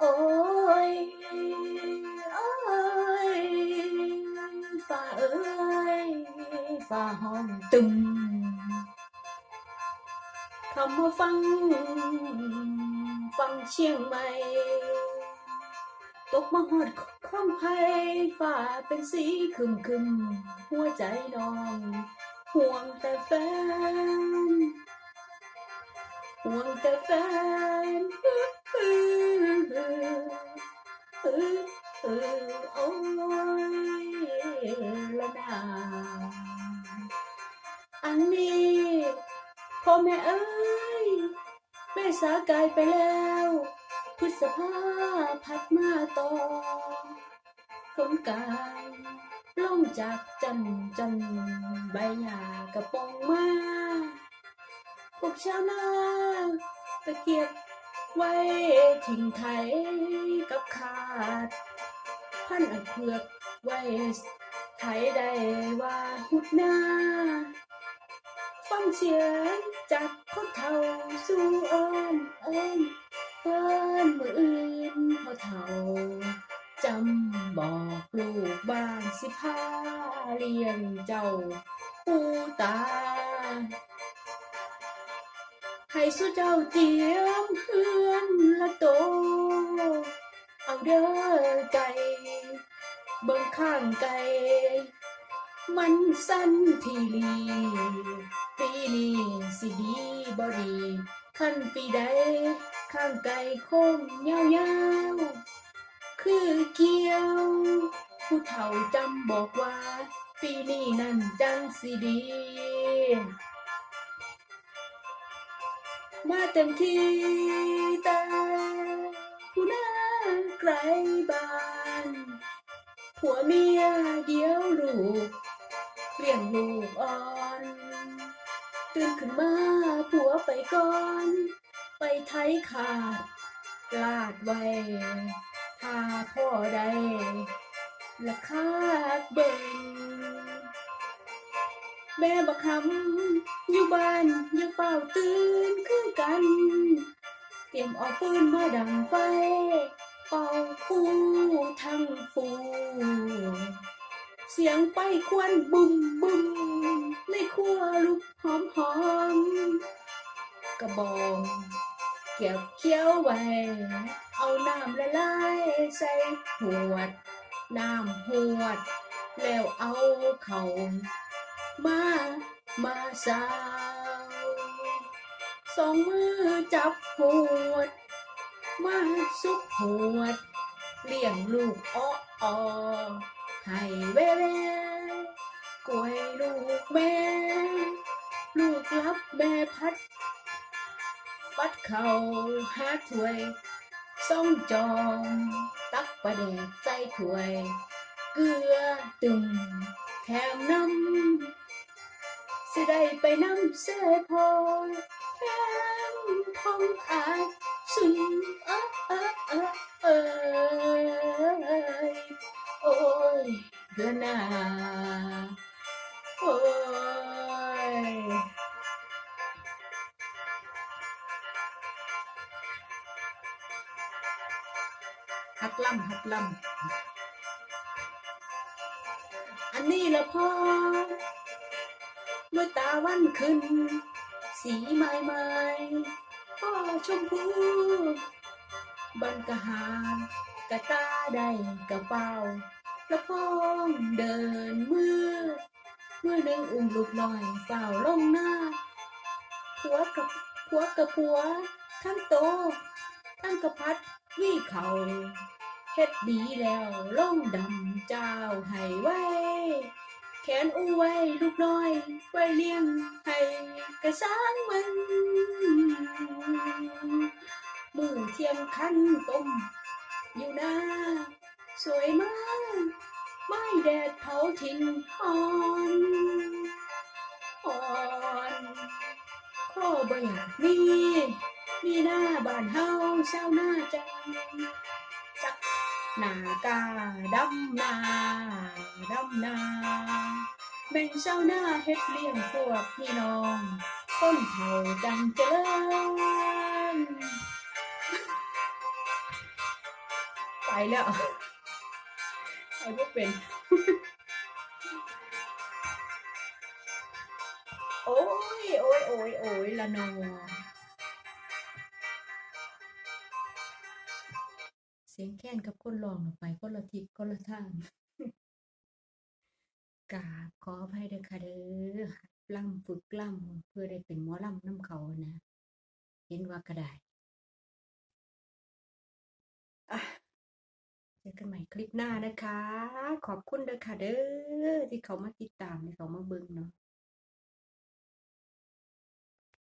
โอ้ยโอ้ยฝ่าเอ้ยฝ่าห้องตึมคำว่าฟัง ฟังเชียงใหม่ตกมาหอดข้องไผ่ฝ่าเป็นสีคึมคึมหัวใจน้อง ห่วงแต่แฟน ห่วงแต่แฟน อ้ยละนาอันนี้พ่อแม่เอ้ยแม่สากายไปแล้วพฤษภาพัดมาต่อฝนกายล่องจากจันจันใบหญ้ากระปองมาพวกชาวนาตะเกียบ ไว้ทิ้งไทยกับขาดพันอันเผือกไว้ไทยได้ว่าหุดหน้า ฟังเสียงจากคนเฒ่าสู่เอินเอินเอินมืออื่นพอเฒ่าจำบอกลูกบ้านสิพาเลี้ยงเจ้าปูตา ให้สุเจ้าเตรียมเพื่อนละโต เอาเด้อไก่เบิ่งข้างไก่มันสั้นทีลีปีนี้สิดีบ่ดีขั้นปีใดข้างไก่คงยาวๆ คือเกี่ยว ผู้เฒ่าจำบอกว่า ปีนี้นั่นจังสิดี มาเต็มที่แต่ผู้น่าไกลบ้านผัวเมียเดียวลูกเลี้ยงลูกอ่อนตื่นขึ้นมาผัวไปก่อน ไปไทยขาดลาดไว้ถ้าพ่อใดละคาดเบิ่งแม่บักคำ อยู่บ้านอย่าเฝ้าตื่นคือกัน เตรียมเอาฟืนมาดังไฟเป่าฟูทั้งฟูเสียงไฟควันบุ้มบุ้มในครัวลุกหอมหอมกระบองเก็บเคี้ยวไว้ เอาน้ำละลายใส่หวด น้ำหวด แล้วเอาเขามา มาสาวสองมือจับหวด มาสุกหวด เลี้ยงลูกอ้อออให้แว่แว่กล้วยลูกแม่ ลูกรับแม่พัด ปัดเขาหาถ้วยส่องจองตักประเดกใส่ถ้วย เกลือตึงแถมน้ำ สิได้ไปน้ำเสพอแถมพองอาสุนเออเออเออเอ้ยโอ้ยละนาโอ้ยหัดลำหัดลำอันนี้ละพ่อ เมื่อตาวันขึ้นสีไม้ไม้พ่อชมพูบันกะหารกะตาได้กะเป้าแล้วพ่อเดินมือเมื่อหนึ่งอุ้มลูกน้อยเฝ้าลงหน้าผัวกับผัวกับผัวทั้งโตทั้งกระพัดวิเขาเฮ็ดดีแล้วลงดำเจ้าให้ไว้ แขนอู้ไว้ลูกน้อย ไว้เลี้ยงให้กระสางมัน มือเทียมคันต้ม อยู่หน้า สวยมาก ไม่แดดเผาทิ้งหอนหอนข้อบ่อยากมีมีหน้าบ้านเฮาเศร้าหน้าจัง กหน้ากาดำนาดำนาแบ่งเศร้าหน้าเฮ็ดเลี้ยงพวกพี่น้อง คนเฒ่าจังเจริญไปแล้วไปบ่เป็น โอ้ยโอ้ยโอ้ยโอ้ยละนอ เสียงแค้นกับคนร้องออกไปคนละทิศคนละทางกาบขออภัยเด้อค่ะเด้อล่ำฝึกล่ำเพื่อได้เป็นหมอล่ำน้ำเขานะ เห็นว่าก็ได้อะเจอกันใหม่คลิปหน้านะคะ ขอบคุณเด้อค่ะเด้อที่เขามาติดตามที่เขามาเบิ่งเนาะ